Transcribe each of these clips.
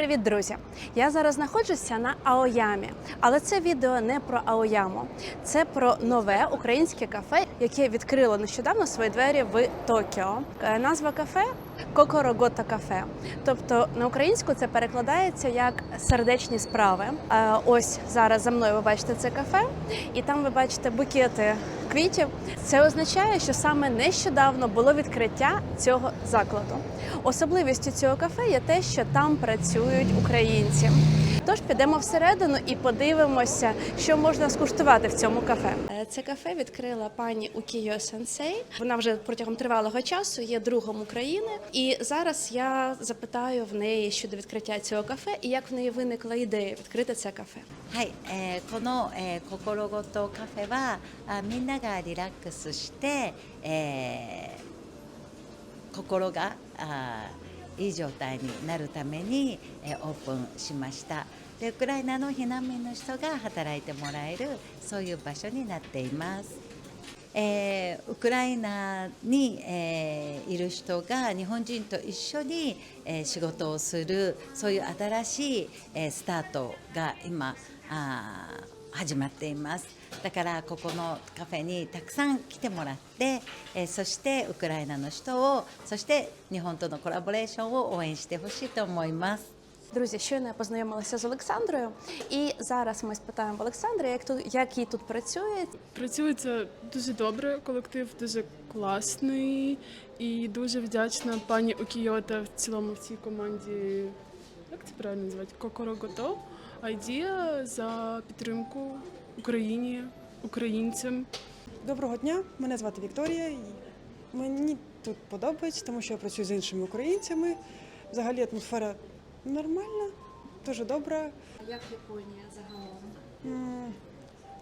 Привіт, друзі! Я зараз знаходжуся на Аоямі, але це відео не про Аояму. Це про нове українське кафе, яке відкрило нещодавно свої двері в Токіо. Е, Назва кафе Кокорогота кафе. Тобто на українську це перекладається як сердечні справи. Е, Ось зараз за мною ви бачите це кафе, і там ви бачите букети квітів. Це означає, що саме нещодавно було відкриття цього закладу. Особливістю цього кафе є те, що там працюють українці. Тож підемо всередину і подивимося, що можна скуштувати в цьому кафе. Е, це кафе відкрила пані Укіо Сенсей. Вона вже протягом тривалого часу є другом України. І зараз я запитаю в неї щодо відкриття цього кафе і як в неї виникла ідея відкрити це кафе. Хай е, коно е, кокорогото кафе ва мінага релаксуште. 心ごとカフェはあみんなが、あーいい状態になるために、えーオープンしましたでウクライナの避難民の人が働いてもらえるそういう場所になっています。えーウクライナに、えーいる人が日本人と一緒に、えー仕事をするそういう新しい、えースタートが今あー始まっていますだからここのカフェにたくさん来てもらって、えーそしてウクライナの人をそして日本とのコラボレーションを応援してほしいと思います。 Друзі, щойно я познайомилася з Олександрою, і зараз ми спитаємо в Олександри, як тут як їй тут працює. Працюється дуже добре, колектив дуже класний і дуже вдячна пані Окійота в цілому в цій команді. Як це правильно назвати? Кокорогото. Айдія за підтримку Україні, українцям. Доброго дня, мене звати Вікторія. і Мені тут подобається, тому що я працюю з іншими українцями. Взагалі атмосфера нормальна, дуже добра, Як Японія загалом? м,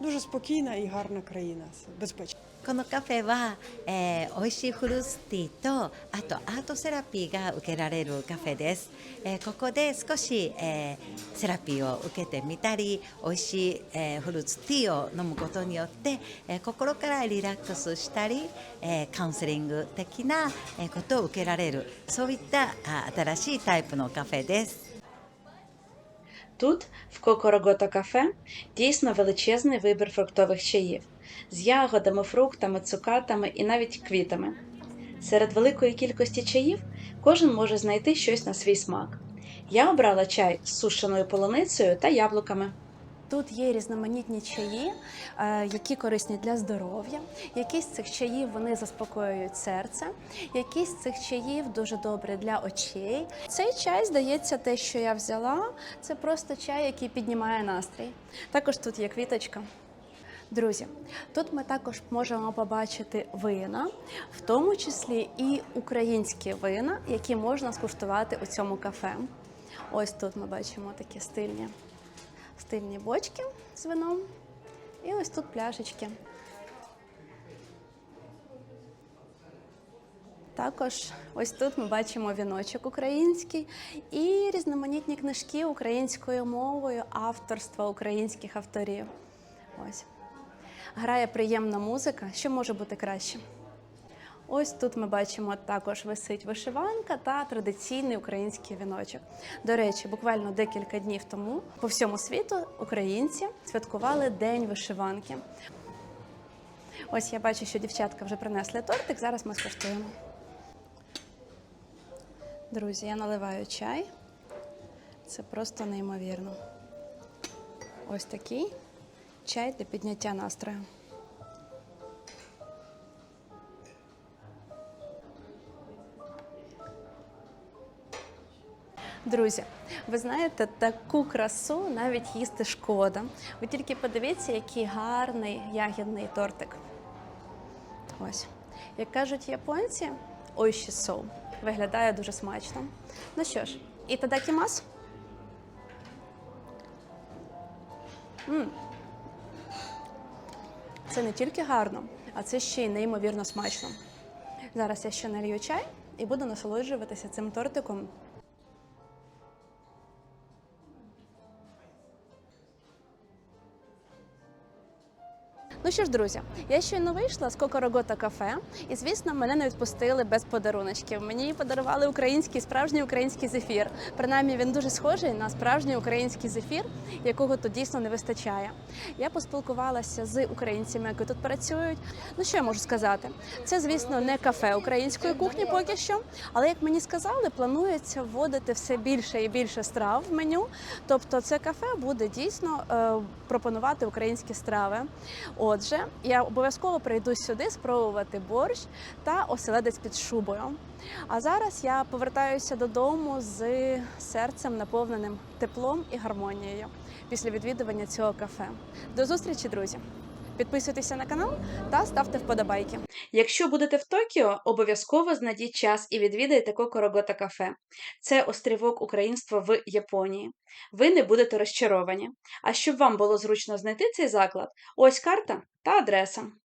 дуже спокійна і гарна країна, безпечна. このカフェは、えー、美味しいフルーツティーとあとアートセラピーが受けられるカフェです、えーここで少し、えーセラピーを受けてみたり美味しい、えーフルーツティーを飲むことによって、えー心からリラックスしたり、えーカウンセリング的な、ことを受けられるそういったあ新しいタイプのカフェです。Тут, в Кокорогото кафе, дійсно величезний вибір фруктових чаїв з ягодами, фруктами, цукатами і навіть квітами. Серед великої кількості чаїв кожен може знайти щось на свій смак. Я обрала чай з сушеною полуницею та яблуками. Тут є різноманітні чаї, е, які корисні для здоров'я. Якісь з цих чаїв вони заспокоюють серце, якісь з цих чаїв дуже добрі для очей. Цей чай, здається, те, що я взяла, це просто чай, який піднімає настрій. Також тут є квіточка. Друзі, тут ми також можемо побачити вина, в тому числі і українські вина, які можна скуштувати у цьому кафе. Ось тут ми бачимо такі стильні, стильні бочки з вином. І ось тут пляшечки. Також ось тут ми бачимо віночок український і різноманітні книжки українською мовою авторства українських авторів. Ось. Грає приємна музика, що може бути краще. Ось тут ми бачимо також висить вишиванка та традиційний український віночок. До речі, буквально декілька днів тому по всьому світу українці святкували День вишиванки. Ось я бачу, що дівчатка вже принесли тортик. Зараз ми скуштуємо. Друзі, я наливаю чай. Це просто неймовірно. Ось такий чай для підняття настрою. Друзі, ви знаєте, таку красу навіть їсти шкода. Ви тільки подивіться, який гарний ягідний тортик. Ось. Як кажуть японці, ойші соу. Виглядає дуже смачно. Ну що ж, і тадакімас? М. Це не тільки гарно, а це ще й неймовірно смачно. Зараз я ще налью чай і буду насолоджуватися цим тортиком. Ну що ж, друзі, я щойно вийшла з Кокорогота кафе, і звісно, мене не відпустили без подаруночків. Мені подарували український справжній український зефір. Принаймні він дуже схожий на справжній український зефір, якого тут дійсно не вистачає. Я поспілкувалася з українцями, які тут працюють. Ну що я можу сказати? Це, звісно, не кафе української кухні поки що, але як мені сказали, планується вводити все більше і більше страв в меню. Тобто, це кафе буде дійсно е, пропонувати українські страви. Отже, я обов'язково прийду сюди спробувати борщ та оселедець під шубою. А зараз я повертаюся додому з серцем наповненим теплом і гармонією після відвідування цього кафе. До зустрічі, друзі! Підписуйтеся на канал та ставте вподобайки. Якщо будете в Токіо, обов'язково знайдіть час і відвідайте Кокорогота кафе. Це острівок українства в Японії. Ви не будете розчаровані. А щоб вам було зручно знайти цей заклад, ось карта та адреса.